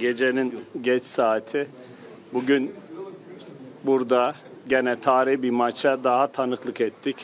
gecenin geç saati. Bugün burada gene tarihi bir maça daha tanıklık ettik.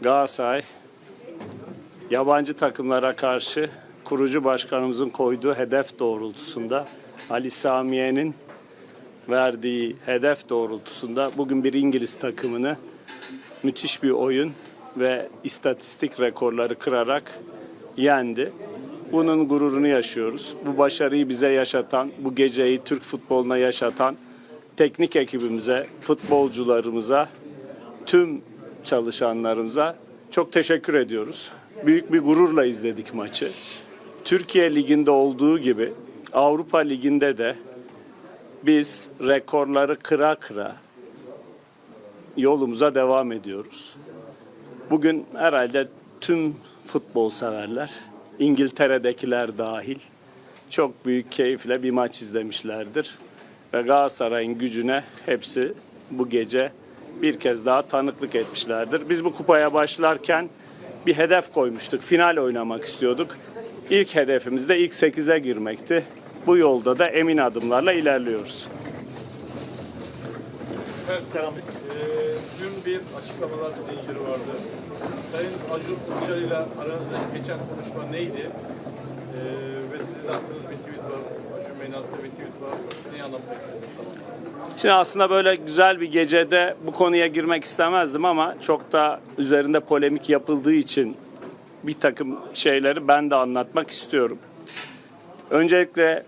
Galatasaray yabancı takımlara karşı kurucu başkanımızın koyduğu hedef doğrultusunda Ali Samiye'nin verdiği hedef doğrultusunda bugün bir İngiliz takımını müthiş bir oyun ve istatistik rekorları kırarak yendi. Bunun gururunu yaşıyoruz. Bu başarıyı bize yaşatan, bu geceyi Türk futboluna yaşatan teknik ekibimize, futbolcularımıza, tüm çalışanlarımıza çok teşekkür ediyoruz. Büyük bir gururla izledik maçı. Türkiye Ligi'nde olduğu gibi Avrupa Ligi'nde de biz rekorları kıra kıra yolumuza devam ediyoruz. Bugün herhalde tüm futbol severler, İngiltere'dekiler dahil çok büyük keyifle bir maç izlemişlerdir. Ve Galatasaray'ın gücüne hepsi bu gece bir kez daha tanıklık etmişlerdir. Biz bu kupaya başlarken bir hedef koymuştuk. Final oynamak istiyorduk. İlk hedefimiz de ilk 8'e girmekti. Bu yolda da emin adımlarla ilerliyoruz. Evet selam. Ee, dün bir açıklamalar zinciri vardı. Sayın Acun Ilıcalı ile aranızda geçen konuşma neydi? Ee, ve sizin attığınız bir tweet var. Acun Bey'in attığı bir tweet var. Neyi anlatmak istediniz? Şimdi aslında böyle güzel bir gecede bu konuya girmek istemezdim ama çok da üzerinde polemik yapıldığı için bir takım şeyleri ben de anlatmak istiyorum. Öncelikle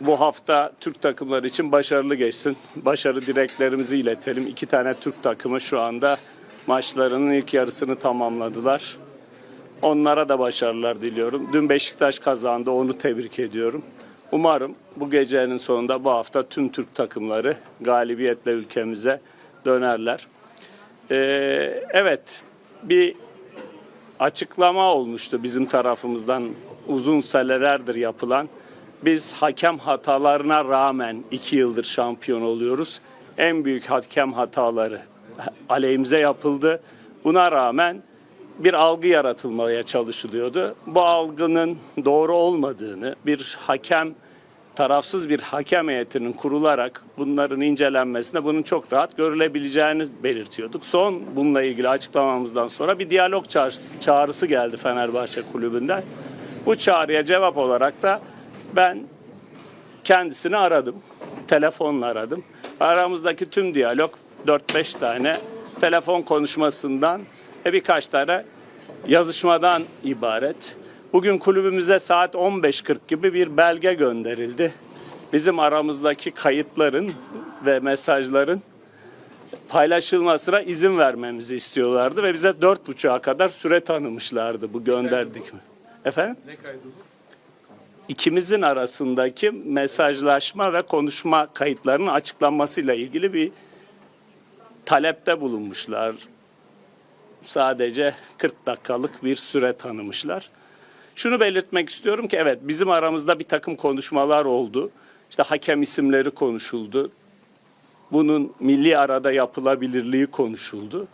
bu hafta Türk takımları için başarılı geçsin. Başarı dileklerimizi iletelim. İki tane Türk takımı şu anda maçlarının ilk yarısını tamamladılar. Onlara da başarılar diliyorum. Dün Beşiktaş kazandı, onu tebrik ediyorum. Umarım bu gecenin sonunda bu hafta tüm Türk takımları galibiyetle ülkemize dönerler. Ee, evet, bir açıklama olmuştu bizim tarafımızdan uzun senelerdir yapılan. Biz hakem hatalarına rağmen iki yıldır şampiyon oluyoruz. En büyük hakem hataları aleyhimize yapıldı. Buna rağmen bir algı yaratılmaya çalışılıyordu. Bu algının doğru olmadığını, bir hakem tarafsız bir hakem heyetinin kurularak bunların incelenmesinde bunun çok rahat görülebileceğini belirtiyorduk. Son bununla ilgili açıklamamızdan sonra bir diyalog çağrısı, çağrısı geldi Fenerbahçe kulübünden. Bu çağrıya cevap olarak da ben kendisini aradım. Telefonla aradım. Aramızdaki tüm diyalog 4-5 tane telefon konuşmasından ve birkaç tane yazışmadan ibaret. Bugün kulübümüze saat 15.40 gibi bir belge gönderildi. Bizim aramızdaki kayıtların ve mesajların paylaşılmasına izin vermemizi istiyorlardı ve bize dört buçuğa kadar süre tanımışlardı bu gönderdik mi? Efendim? Ne kaydı bu? ikimizin arasındaki mesajlaşma ve konuşma kayıtlarının açıklanmasıyla ilgili bir talepte bulunmuşlar. Sadece 40 dakikalık bir süre tanımışlar. Şunu belirtmek istiyorum ki evet bizim aramızda bir takım konuşmalar oldu. İşte hakem isimleri konuşuldu. Bunun milli arada yapılabilirliği konuşuldu.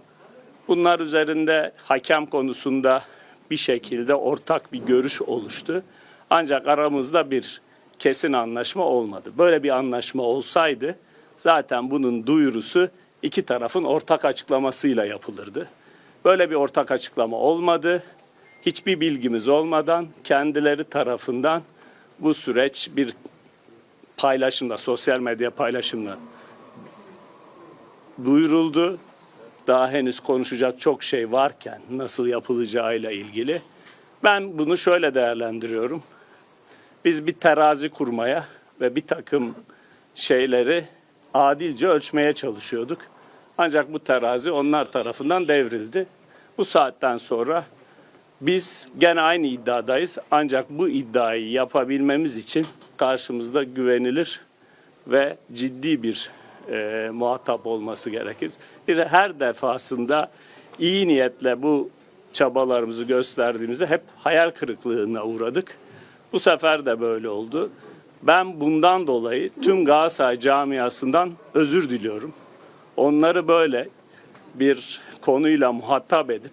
Bunlar üzerinde hakem konusunda bir şekilde ortak bir görüş oluştu. Ancak aramızda bir kesin anlaşma olmadı. Böyle bir anlaşma olsaydı zaten bunun duyurusu iki tarafın ortak açıklamasıyla yapılırdı. Böyle bir ortak açıklama olmadı. Hiçbir bilgimiz olmadan kendileri tarafından bu süreç bir paylaşımla, sosyal medya paylaşımla duyuruldu. Daha henüz konuşacak çok şey varken nasıl yapılacağıyla ilgili. Ben bunu şöyle değerlendiriyorum. Biz bir terazi kurmaya ve bir takım şeyleri adilce ölçmeye çalışıyorduk. Ancak bu terazi onlar tarafından devrildi. Bu saatten sonra biz gene aynı iddiadayız. Ancak bu iddiayı yapabilmemiz için karşımızda güvenilir ve ciddi bir e, muhatap olması gerekir. Bir her defasında iyi niyetle bu çabalarımızı gösterdiğimizde hep hayal kırıklığına uğradık. Bu sefer de böyle oldu. Ben bundan dolayı tüm Galatasaray camiasından özür diliyorum. Onları böyle bir konuyla muhatap edip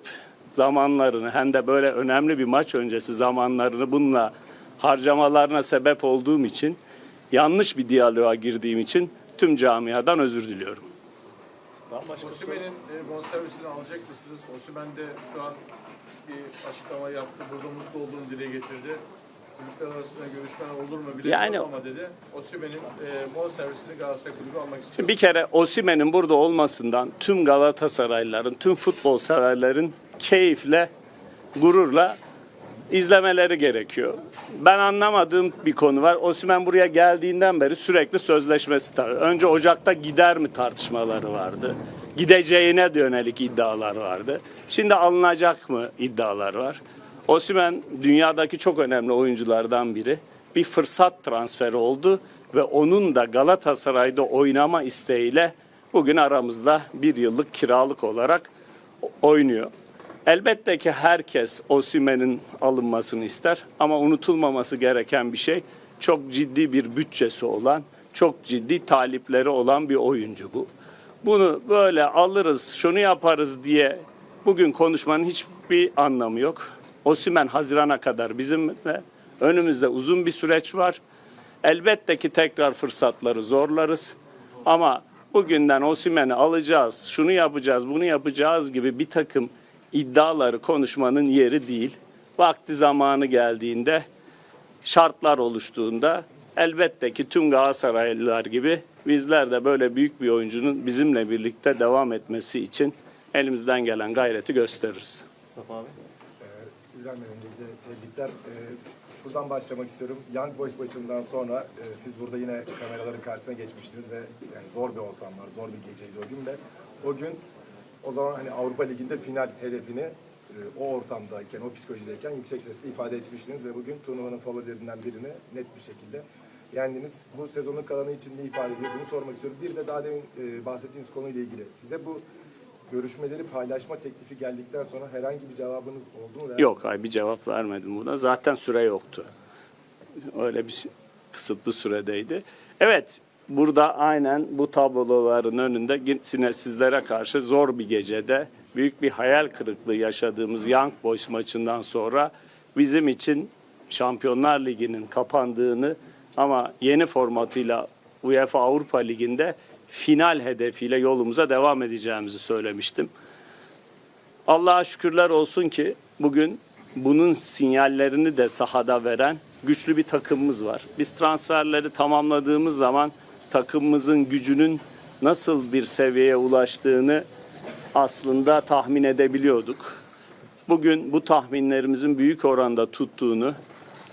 zamanlarını hem de böyle önemli bir maç öncesi zamanlarını bununla harcamalarına sebep olduğum için yanlış bir diyaloğa girdiğim için tüm camiadan özür diliyorum. Osimhen'in e, bonservisini alacak mısınız? Osimhen de şu an bir açıklama yaptı. Burada mutlu olduğunu dile getirdi. Kulüpler arasında görüşmeler olur mu bilmiyorum Yani- ama dedi. Osimhen'in e, bonservisini Galatasaray Kulübü almak istiyor. Bir kere Osimen'in burada olmasından tüm Galatasaraylıların, tüm futbol severlerin keyifle, gururla izlemeleri gerekiyor. Ben anlamadığım bir konu var. Osimen buraya geldiğinden beri sürekli sözleşmesi tar- Önce Ocak'ta gider mi tartışmaları vardı. Gideceğine yönelik iddialar vardı. Şimdi alınacak mı iddialar var. Osimen dünyadaki çok önemli oyunculardan biri. Bir fırsat transferi oldu ve onun da Galatasaray'da oynama isteğiyle bugün aramızda bir yıllık kiralık olarak oynuyor. Elbette ki herkes Osimen'in alınmasını ister ama unutulmaması gereken bir şey çok ciddi bir bütçesi olan, çok ciddi talipleri olan bir oyuncu bu. Bunu böyle alırız, şunu yaparız diye bugün konuşmanın hiçbir anlamı yok. Osimen Haziran'a kadar bizimle önümüzde uzun bir süreç var. Elbette ki tekrar fırsatları zorlarız. Ama bugünden Osimen'i alacağız, şunu yapacağız, bunu yapacağız gibi bir takım iddiaları konuşmanın yeri değil. Vakti zamanı geldiğinde, şartlar oluştuğunda elbette ki tüm Galatasaraylılar gibi bizler de böyle büyük bir oyuncunun bizimle birlikte devam etmesi için elimizden gelen gayreti gösteririz. İlhan Bey öncelikle tebrikler. Ee, şuradan başlamak istiyorum. Young Boys maçından sonra e, siz burada yine kameraların karşısına geçmiştiniz ve yani zor bir ortam var, zor bir geceydi o gün ve o gün o zaman hani Avrupa Ligi'nde final hedefini e, o ortamdayken, o psikolojideyken yüksek sesle ifade etmiştiniz ve bugün turnuvanın favorilerinden birini net bir şekilde yendiniz. Bu sezonun kalanı için ne ifade ediyor? Bunu sormak istiyorum. Bir de daha demin e, bahsettiğiniz konuyla ilgili. Size bu görüşmeleri paylaşma teklifi geldikten sonra herhangi bir cevabınız oldu mu? Yok ay bir cevap vermedim buna. Zaten süre yoktu. Öyle bir kısıtlı süredeydi. Evet burada aynen bu tabloların önünde yine sizlere karşı zor bir gecede büyük bir hayal kırıklığı yaşadığımız Young Boys maçından sonra bizim için Şampiyonlar Ligi'nin kapandığını ama yeni formatıyla UEFA Avrupa Ligi'nde final hedefiyle yolumuza devam edeceğimizi söylemiştim. Allah'a şükürler olsun ki bugün bunun sinyallerini de sahada veren güçlü bir takımımız var. Biz transferleri tamamladığımız zaman takımımızın gücünün nasıl bir seviyeye ulaştığını aslında tahmin edebiliyorduk. Bugün bu tahminlerimizin büyük oranda tuttuğunu,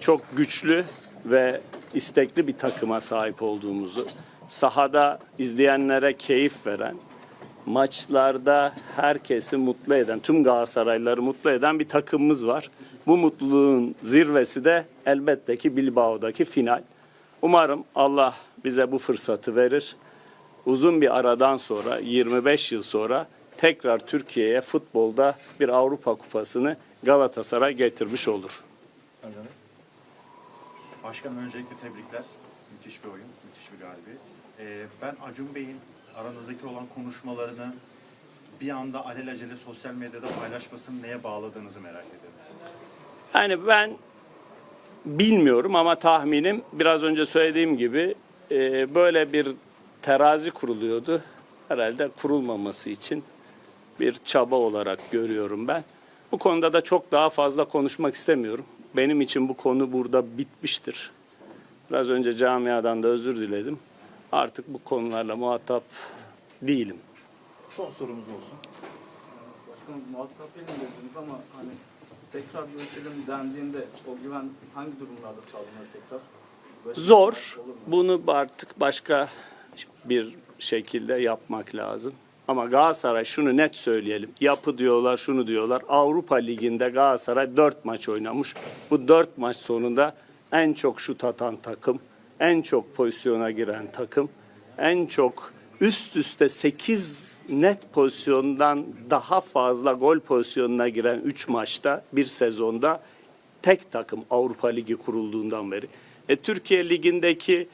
çok güçlü ve istekli bir takıma sahip olduğumuzu, sahada izleyenlere keyif veren, maçlarda herkesi mutlu eden, tüm Galatasaraylıları mutlu eden bir takımımız var. Bu mutluluğun zirvesi de elbette ki Bilbao'daki final. Umarım Allah bize bu fırsatı verir. Uzun bir aradan sonra, 25 yıl sonra tekrar Türkiye'ye futbolda bir Avrupa Kupası'nı Galatasaray getirmiş olur. Başkanım öncelikle tebrikler. Müthiş bir oyun, müthiş bir galibiyet. Ee, ben Acun Bey'in aranızdaki olan konuşmalarını bir anda alelacele sosyal medyada paylaşmasını neye bağladığınızı merak ediyorum. Yani ben bilmiyorum ama tahminim biraz önce söylediğim gibi e, böyle bir terazi kuruluyordu. Herhalde kurulmaması için bir çaba olarak görüyorum ben. Bu konuda da çok daha fazla konuşmak istemiyorum. Benim için bu konu burada bitmiştir. Biraz önce camiadan da özür diledim. Artık bu konularla muhatap değilim. Son sorumuz olsun. Başkanım muhatap benim dediniz ama hani tekrar görüşelim dendiğinde o güven hangi durumlarda sağlanır tekrar? Böyle Zor. şeyler olur mu? Bunu artık başka bir şekilde yapmak lazım. Ama Galatasaray şunu net söyleyelim. Yapı diyorlar, şunu diyorlar. Avrupa Ligi'nde Galatasaray 4 maç oynamış. Bu 4 maç sonunda en çok şut atan takım, en çok pozisyona giren takım, en çok üst üste 8 net pozisyondan daha fazla gol pozisyonuna giren 3 maçta bir sezonda tek takım Avrupa Ligi kurulduğundan beri. E, Türkiye Ligi'ndeki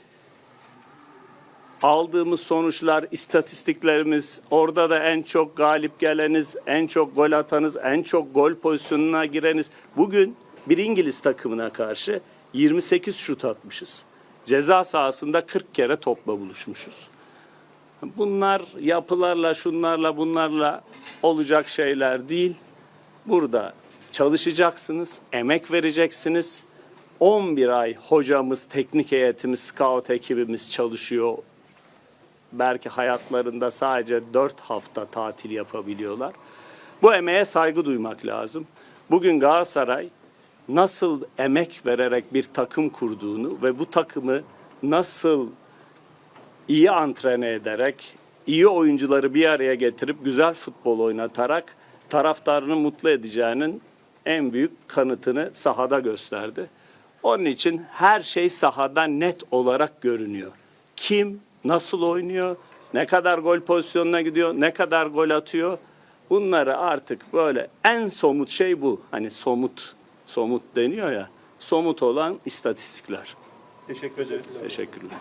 aldığımız sonuçlar, istatistiklerimiz, orada da en çok galip geleniz, en çok gol atanız, en çok gol pozisyonuna gireniz. Bugün bir İngiliz takımına karşı 28 şut atmışız. ceza sahasında 40 kere topla buluşmuşuz. Bunlar yapılarla, şunlarla, bunlarla olacak şeyler değil. Burada çalışacaksınız, emek vereceksiniz. 11 ay hocamız, teknik heyetimiz, scout ekibimiz çalışıyor. Belki hayatlarında sadece 4 hafta tatil yapabiliyorlar. Bu emeğe saygı duymak lazım. Bugün Galatasaray nasıl emek vererek bir takım kurduğunu ve bu takımı nasıl iyi antrene ederek, iyi oyuncuları bir araya getirip güzel futbol oynatarak taraftarını mutlu edeceğinin en büyük kanıtını sahada gösterdi. Onun için her şey sahada net olarak görünüyor. Kim nasıl oynuyor, ne kadar gol pozisyonuna gidiyor, ne kadar gol atıyor. Bunları artık böyle en somut şey bu. Hani somut, somut deniyor ya. Somut olan istatistikler. Teşekkür ederiz. Teşekkürler.